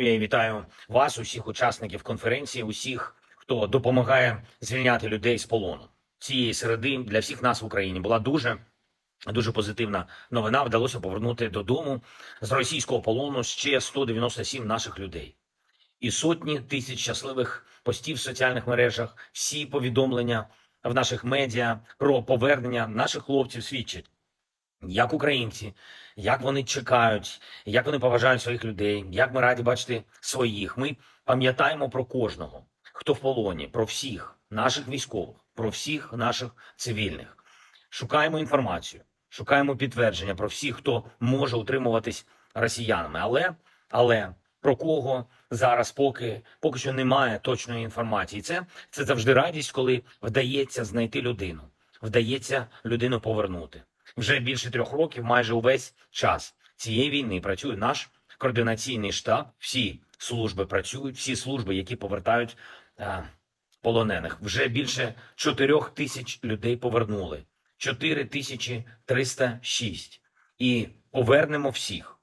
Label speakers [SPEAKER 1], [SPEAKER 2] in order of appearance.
[SPEAKER 1] Я і вітаю вас, усіх учасників конференції, усіх, хто допомагає звільняти людей з полону. Цієї середи для всіх нас в Україні була дуже дуже позитивна новина. Вдалося повернути додому з російського полону ще 197 наших людей. І сотні тисяч щасливих постів в соціальних мережах, всі повідомлення в наших медіа про повернення наших хлопців свідчать, як українці, як вони чекають, як вони поважають своїх людей, як ми раді бачити своїх. Ми пам'ятаємо про кожного, хто в полоні, про всіх наших військових, про всіх наших цивільних. Шукаємо інформацію, шукаємо підтвердження про всіх, хто може утримуватись росіянами. Але, але про кого зараз поки, поки що немає точної інформації. Це, це завжди радість, коли вдається знайти людину, вдається людину повернути. Вже більше трьох років, майже увесь час цієї війни працює наш координаційний штаб. Всі служби працюють, всі служби, які повертають е, полонених. Вже більше чотирьох тисяч людей повернули. 4306. І повернемо всіх.